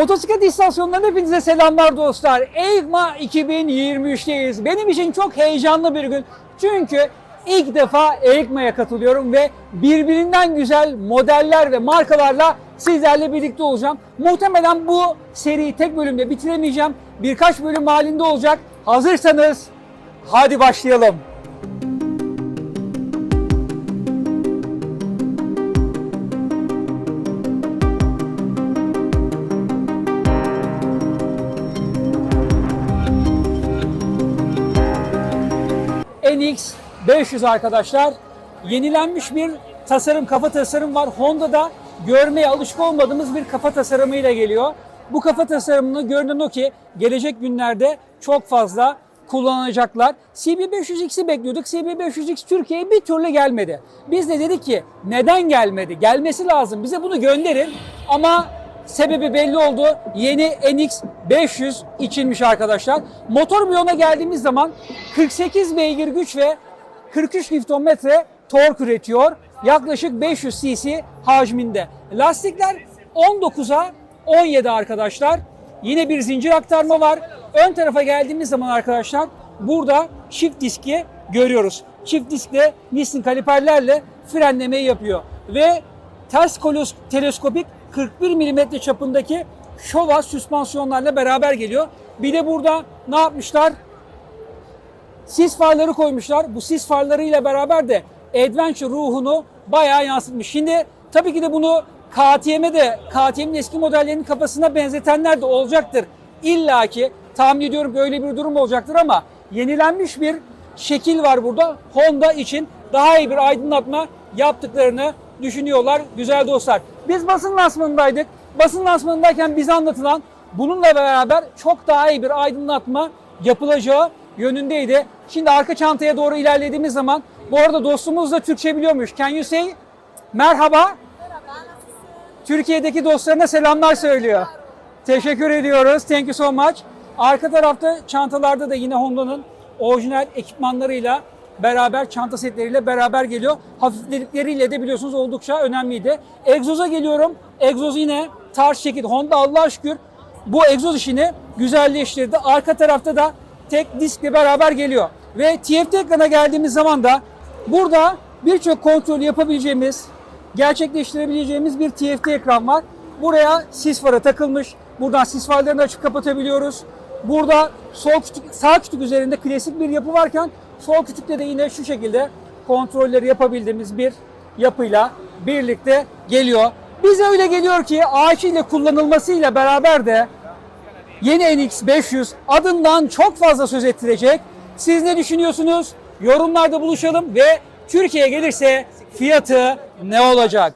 Motosiklet istasyonundan hepinize selamlar dostlar. EICMA 2023'teyiz. Benim için çok heyecanlı bir gün. Çünkü ilk defa EICMA'ya katılıyorum ve birbirinden güzel modeller ve markalarla sizlerle birlikte olacağım. Muhtemelen bu seriyi tek bölümde bitiremeyeceğim. Birkaç bölüm halinde olacak. Hazırsanız hadi başlayalım. NX 500 arkadaşlar. Yenilenmiş bir tasarım, kafa tasarım var. Honda'da görmeye alışık olmadığımız bir kafa tasarımıyla geliyor. Bu kafa tasarımını görünen o ki gelecek günlerde çok fazla kullanacaklar. CB500X'i bekliyorduk. CB500X Türkiye'ye bir türlü gelmedi. Biz de dedik ki neden gelmedi? Gelmesi lazım. Bize bunu gönderin. Ama Sebebi belli oldu. Yeni NX 500 içinmiş arkadaşlar. Motor bloğuna geldiğimiz zaman 48 beygir güç ve 43 Nm tork üretiyor. Yaklaşık 500 cc hacminde. Lastikler 19'a 17 arkadaşlar. Yine bir zincir aktarma var. Ön tarafa geldiğimiz zaman arkadaşlar burada çift diski görüyoruz. Çift diskle Nissin kaliperlerle frenlemeyi yapıyor. Ve ters teleskopik 41 mm çapındaki şova süspansiyonlarla beraber geliyor. Bir de burada ne yapmışlar? Sis farları koymuşlar. Bu sis farlarıyla beraber de adventure ruhunu bayağı yansıtmış. Şimdi tabii ki de bunu KTM'e de KTM'in eski modellerinin kafasına benzetenler de olacaktır. İlla ki tahmin ediyorum ki öyle bir durum olacaktır ama yenilenmiş bir şekil var burada. Honda için daha iyi bir aydınlatma yaptıklarını düşünüyorlar güzel dostlar. Biz basın lansmanındaydık. Basın lansmanındayken bize anlatılan bununla beraber çok daha iyi bir aydınlatma yapılacağı yönündeydi. Şimdi arka çantaya doğru ilerlediğimiz zaman bu arada dostumuz da Türkçe biliyormuş. Can you say merhaba? Türkiye'deki dostlarına selamlar söylüyor. Teşekkür ediyoruz. Thank you so much. Arka tarafta çantalarda da yine Honda'nın orijinal ekipmanlarıyla beraber çanta setleriyle beraber geliyor. Hafifledikleriyle de biliyorsunuz oldukça önemliydi. Egzoza geliyorum. Egzoz yine tarz şekil. Honda Allah'a şükür bu egzoz işini güzelleştirdi. Arka tarafta da tek diskle beraber geliyor. Ve TFT ekrana geldiğimiz zaman da burada birçok kontrol yapabileceğimiz, gerçekleştirebileceğimiz bir TFT ekran var. Buraya sis farı takılmış. Buradan sis farlarını açıp kapatabiliyoruz. Burada sol kütük, sağ kütük üzerinde klasik bir yapı varken sol kütükte de yine şu şekilde kontrolleri yapabildiğimiz bir yapıyla birlikte geliyor. Bize öyle geliyor ki ağaç ile kullanılmasıyla beraber de yeni NX500 adından çok fazla söz ettirecek. Siz ne düşünüyorsunuz? Yorumlarda buluşalım ve Türkiye'ye gelirse fiyatı ne olacak?